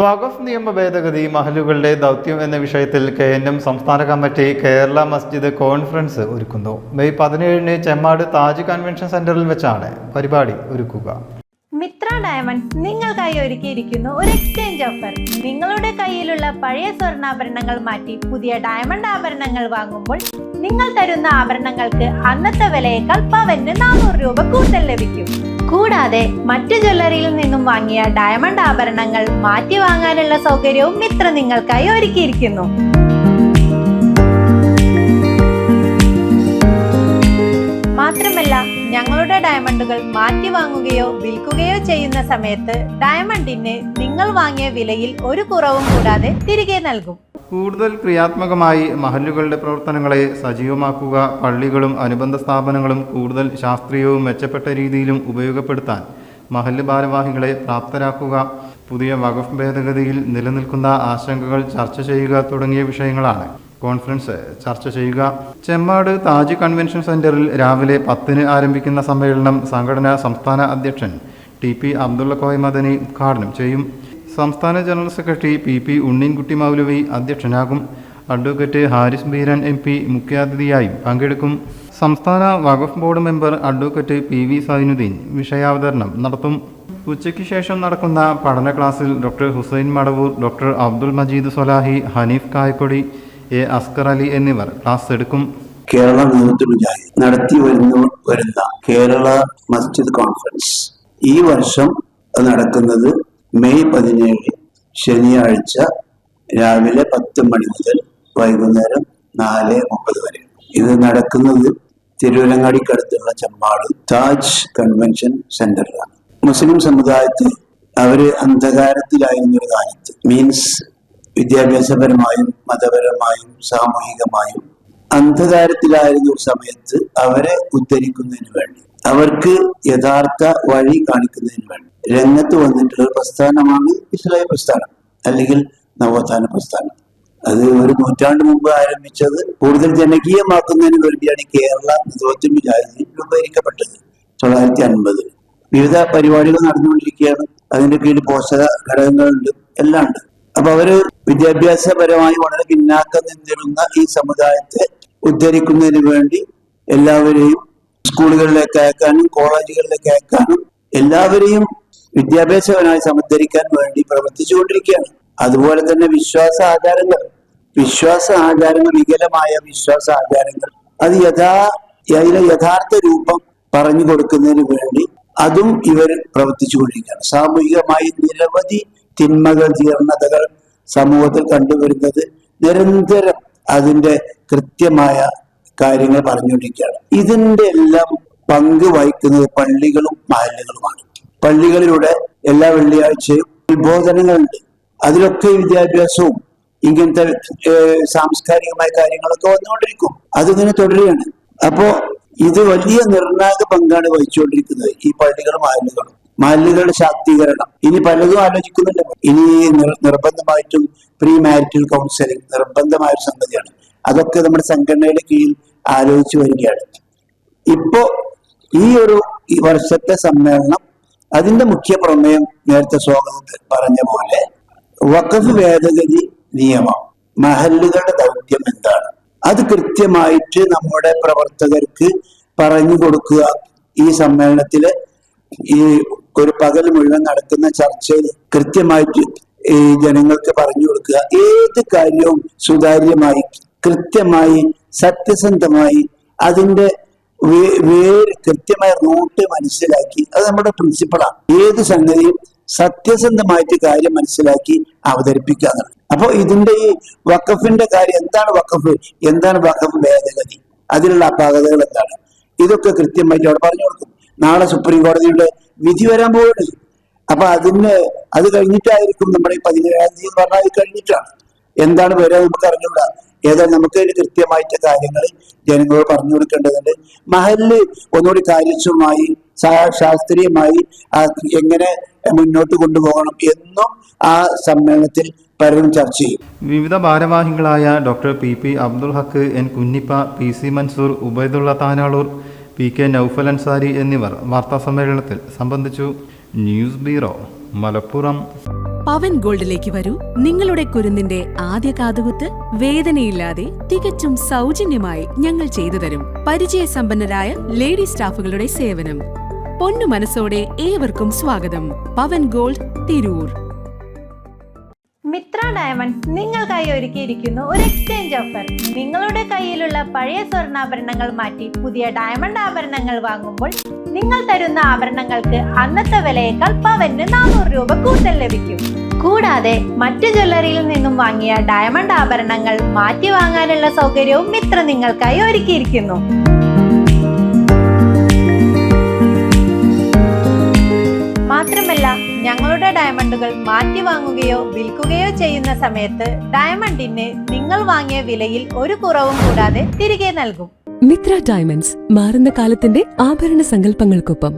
വഖഫ് നിയമ ഭേദഗതി മഹലുകളുടെ ദൗത്യം എന്ന വിഷയത്തിൽ കെ എൻ എം സംസ്ഥാന കമ്മിറ്റി കേരള മസ്ജിദ് കോൺഫറൻസ് ഒരുക്കുന്നു. മെയ് പതിനേഴിന് ചെമ്മാട് താജ് കൺവെൻഷൻ സെന്ററിൽ വെച്ചാണ് പരിപാടി ഒരുക്കുക. മിത്ര ഡയമണ്ട് നിങ്ങൾക്കായി ഒരുക്കിയിരിക്കുന്നു ഒരു എക്സ്ചേഞ്ച് ഓഫർ നിങ്ങളുടെ കയ്യിലുള്ള പഴയ സ്വർണാഭരണങ്ങൾ മാറ്റി പുതിയ ഡയമണ്ട് ആഭരണങ്ങൾ വാങ്ങുമ്പോൾ നിങ്ങൾ തരുന്ന ആഭരണങ്ങൾക്ക് അന്നത്തെ വിലയേക്കാൾ പവന് നാനൂറ് രൂപ കൂടുതൽ ലഭിക്കും. കൂടാതെ മറ്റു ജ്വല്ലറിയിൽ നിന്നും വാങ്ങിയ ഡയമണ്ട് ആഭരണങ്ങൾ മാറ്റി വാങ്ങാനുള്ള സൗകര്യവും മിത്ര നിങ്ങൾക്കായി ഒരുക്കിയിരിക്കുന്നു. മാത്രമല്ല ഞങ്ങളുടെ ഡയമണ്ടുകൾ മാറ്റി വാങ്ങുകയോ വിൽക്കുകയോ ചെയ്യുന്ന സമയത്ത് ഡയമണ്ടിന് നിങ്ങൾ വാങ്ങിയ വിലയിൽ ഒരു കുറവും കൂടാതെ തിരികെ നൽകും. കൂടുതൽ ക്രിയാത്മകമായി മഹല്ലുകളുടെ പ്രവർത്തനങ്ങളെ സജീവമാക്കുക പള്ളികളും അനുബന്ധ സ്ഥാപനങ്ങളും കൂടുതൽ ശാസ്ത്രീയവും മെച്ചപ്പെട്ട രീതിയിലും ഉപയോഗപ്പെടുത്താൻ മഹല്ല് ഭാരവാഹികളെ പ്രാപ്തരാക്കുക പുതിയ വഖഫ് ഭേദഗതിയിൽ നിലനിൽക്കുന്ന ആശങ്കകൾ ചർച്ച ചെയ്യുക തുടങ്ങിയ വിഷയങ്ങളാണ്. കോൺഫറൻസ് ചർച്ച ചെയ്യുക. ചെമ്മാട് താജ് കൺവെൻഷൻ സെന്ററിൽ രാവിലെ പത്തിന് ആരംഭിക്കുന്ന സമ്മേളനം സംഘടനാ സംസ്ഥാന അധ്യക്ഷൻ ടി പി അബ്ദുള്ള കോയ മദനി ഉദ്ഘാടനം ചെയ്യും. സംസ്ഥാന general secretary P P Unneenkutty Maulavi അധ്യക്ഷനാകും. Advocate Haris Beeran M P മുഖ്യാതിഥിയായും പങ്കെടുക്കും. സംസ്ഥാന Waqf board member advocate P V Zainuddin വിഷയാവതരണം നടത്തും. ഉച്ചയ്ക്ക് ശേഷം നടക്കുന്ന പഠന ക്ലാസ്സിൽ doctor Hussain Madavoor doctor Abdul Majeed Swalahi Hanif Kayakkodi A Askar Ali എന്നിവർ ക്ലാസ് എടുക്കും. കേരള നേതൃത്വത്തിനായി നടത്തി വരുന്ന വരുന്ന കേരള മസ്ജിദ് കോൺഫറൻസ് ഈ വർഷം നടക്കുന്നത് മെയ് പതിനേഴ് ശനിയാഴ്ച രാവിലെ പത്ത് മണി മുതൽ വൈകുന്നേരം നാല് മുപ്പത് വരെ. ഇത് നടക്കുന്നത് തിരുവനങ്ങാടിക്കടുത്തുള്ള ചമ്പാട് താജ് കൺവെൻഷൻ സെന്ററിലാണ്. മുസ്ലിം സമുദായത്തിൽ അവർ അന്ധകാരത്തിലായിരുന്ന ഒരു കാലത്ത് മീൻസ് വിദ്യാഭ്യാസപരമായും മതപരമായും സാമൂഹികമായും അന്ധകാരത്തിലായിരുന്ന ഒരു സമയത്ത് അവരെ ഉദ്ധരിക്കുന്നതിന് വേണ്ടി അവർക്ക് യഥാർത്ഥ വഴി കാണിക്കുന്നതിന് വേണ്ടി. രംഗത്ത് വന്നിട്ടുള്ള പ്രസ്ഥാനമാണ് ഇസ്ലാമിക പ്രസ്ഥാനം അല്ലെങ്കിൽ നവോത്ഥാന പ്രസ്ഥാനം. അത് ഒരു നൂറ്റാണ്ട് മുമ്പ് ആരംഭിച്ചത് കൂടുതൽ ജനകീയമാക്കുന്നതിന് വേണ്ടിയാണ് കേരള നിരോധന മുജാഹിദീൻ രൂപീകരിക്കപ്പെട്ടത് തൊള്ളായിരത്തി അൻപത് വിവിധ പരിപാടികൾ നടന്നുകൊണ്ടിരിക്കുകയാണ്. അതിന്റെ കീഴിൽ പോഷക ഘടകങ്ങളുണ്ട് എല്ലാം ഉണ്ട്. അപ്പൊ അവർ വിദ്യാഭ്യാസപരമായി വളരെ പിന്നാക്കം നിന്നിരുന്ന ഈ സമുദായത്തെ ഉദ്ധരിക്കുന്നതിന് വേണ്ടി എല്ലാവരെയും സ്കൂളുകളിലേക്ക് അയക്കാനും കോളേജുകളിലേക്ക് അയക്കാനും എല്ലാവരെയും വിദ്യാഭ്യാസപരമായി സമുദ്ധരിക്കാൻ വേണ്ടി പ്രവർത്തിച്ചുകൊണ്ടിരിക്കുകയാണ്. അതുപോലെ തന്നെ വിശ്വാസ ആചാരങ്ങൾ വിശ്വാസ ആചാരങ്ങൾ വികലമായ വിശ്വാസ ആചാരങ്ങൾ. അത് യഥാ അതിലെ യഥാർത്ഥ രൂപം പറഞ്ഞു കൊടുക്കുന്നതിന് വേണ്ടി അതും ഇവർ പ്രവർത്തിച്ചുകൊണ്ടിരിക്കുകയാണ്. സാമൂഹികമായി നിരവധി തിന്മകൾ ജീർണതകൾ സമൂഹത്തിൽ കണ്ടുവരുന്നത് നിരന്തരം അതിന്റെ കൃത്യമായ കാര്യങ്ങൾ പറഞ്ഞുകൊണ്ടിരിക്കുകയാണ്. ഇതിന്റെ എല്ലാം പങ്ക് വഹിക്കുന്നത് പള്ളികളും മഹല്ലുകളുമാണ്. പള്ളികളിലൂടെ എല്ലാ വെള്ളിയാഴ്ചയും ഉത്ബോധനങ്ങളുണ്ട്. അതിലൊക്കെ വിദ്യാഭ്യാസവും ഇങ്ങനത്തെ സാംസ്കാരികമായ കാര്യങ്ങളൊക്കെ വന്നുകൊണ്ടിരിക്കും. അതിങ്ങനെ തുടരുകയാണ്. അപ്പോ ഇത് വലിയ നിർണായക പങ്കാണ് വഹിച്ചുകൊണ്ടിരിക്കുന്നത് ഈ പള്ളികളും മഹല്ലുകളും. മഹല്ലുകളുടെ ശാക്തീകരണം. ഇനി പലതും ആലോചിക്കുന്നുണ്ട്. ഇനി നിർ- നിർബന്ധമായിട്ടും പ്രീ മാരിറ്റൽ കൗൺസിലിംഗ് നിർബന്ധമായ ഒരു സംഗതിയാണ്. അതൊക്കെ നമ്മുടെ സംഘടനയുടെ കീഴിൽ ആലോചിച്ചു വരികയാണ്. ഇപ്പോ ഈ ഒരു ഈ വർഷത്തെ സമ്മേളനം അതിന്റെ മുഖ്യ പ്രമേയം നേരത്തെ സ്വാഗതത്തിൽ പറഞ്ഞ പോലെ വഖഫ് ഭേദഗതി നിയമം മഹല്ലുകളുടെ ദൗത്യം എന്താണ്? അത് കൃത്യമായിട്ട് നമ്മുടെ പ്രവർത്തകർക്ക് പറഞ്ഞു കൊടുക്കുക. ഈ സമ്മേളനത്തിൽ ഈ ഒരു പകൽ മുഴുവൻ നടക്കുന്ന ചർച്ചയിൽ കൃത്യമായിട്ട് ഈ ജനങ്ങൾക്ക് പറഞ്ഞു കൊടുക്കുക. ഏത് കാര്യവും സുതാര്യമായി കൃത്യമായി സത്യസന്ധമായി അതിന്റെ വേര് കൃത്യമായ റൂട്ട് മനസ്സിലാക്കി. അത് നമ്മുടെ പ്രിൻസിപ്പളാണ് ഏത് സംഗതിയും സത്യസന്ധമായിട്ട് കാര്യം മനസ്സിലാക്കി അവതരിപ്പിക്കുക എന്നുള്ളത് അപ്പൊ ഇതിന്റെ ഈ വഖഫിന്റെ കാര്യം എന്താണ് വഖഫ്? എന്താണ് വഖഫ് ഭേദഗതി? അതിലുള്ള അപാകതകൾ എന്താണ്? ഇതൊക്കെ കൃത്യമായിട്ട് അവിടെ പറഞ്ഞു കൊടുക്കും. നാളെ സുപ്രീം കോടതിയുടെ വിധി വരാൻ പോകുന്നത് അപ്പൊ അതിന് അത് കഴിഞ്ഞിട്ടായിരിക്കും നമ്മുടെ ഈ പതിനേഴാം തീയതി പറഞ്ഞാൽ അത് കഴിഞ്ഞിട്ടാണ്. എന്താണ് വരിക നമുക്ക് അറിഞ്ഞുകൂടാ. ഏതായാലും നമുക്ക് അതിന് കൃത്യമായിട്ട് കാര്യങ്ങൾ ജനങ്ങളോട് പറഞ്ഞു കൊടുക്കേണ്ടതുണ്ട്. മഹലിൽ ഒന്നുകൂടി കാര്യക്ഷമമായി ശാസ്ത്രീയമായി എങ്ങനെ മുന്നോട്ട് കൊണ്ടുപോകണം എന്നും ആ സമ്മേളനത്തിൽ പലരും ചർച്ച ചെയ്യും. വിവിധ ഭാരവാഹികളായ doctor P P Abdul Haq N Kunhippa P C Mansoor Ubaidulla Thanalur P K Naufal Ansari എന്നിവർ വാർത്താസമ്മേളനത്തിൽ സംബന്ധിച്ചു. News bureau Malappuram. പവൻ ഗോൾഡിലേക്ക് വരൂ. നിങ്ങളുടെ കുരുന്നിന്റെ ആദ്യ കാതുകുത്ത് വേദനയില്ലാതെ തികച്ചും സൗജന്യമായി ഞങ്ങൾ ചെയ്തു തരും. പരിചയസമ്പന്നരായ ലേഡി സ്റ്റാഫുകളുടെ സേവനം. പൊന്നു മനസ്സോടെ ഏവർക്കും സ്വാഗതം. പവൻ ഗോൾഡ് തിരൂർ. മിത്ര ഡയമണ്ട് നിങ്ങൾക്കായി ഒരുക്കിയിരിക്കുന്നു ഒരു എക്സ്ചേഞ്ച് ഓഫർ. നിങ്ങളുടെ കയ്യിലുള്ള പഴയ സ്വർണാഭരണങ്ങൾ മാറ്റി പുതിയ ഡയമണ്ട് ആഭരണങ്ങൾ വാങ്ങുമ്പോൾ നിങ്ങൾ തരുന്ന ആഭരണങ്ങൾക്ക് അന്നത്തെ വിലയേക്കാൾ പവന് നാനൂറ് രൂപ കൂടുതൽ ലഭിക്കും. കൂടാതെ മറ്റു ജ്വല്ലറിയിൽ നിന്നും വാങ്ങിയ ഡയമണ്ട് ആഭരണങ്ങൾ മാറ്റി വാങ്ങാനുള്ള സൗകര്യവും മിത്ര നിങ്ങൾക്കായി ഒരുക്കിയിരിക്കുന്നു. മാത്രമല്ല ഞങ്ങളുടെ ഡയമണ്ടുകൾ മാറ്റി വാങ്ങുകയോ വിൽക്കുകയോ ചെയ്യുന്ന സമയത്ത് ഡയമണ്ടിന് നിങ്ങൾ വാങ്ങിയ വിലയിൽ ഒരു കുറവും കൂടാതെ തിരികെ നൽകും. മിത്ര ഡയമണ്ട്സ് മാറുന്ന കാലത്തിന്റെ ആഭരണ സങ്കല്പങ്ങൾക്കൊപ്പം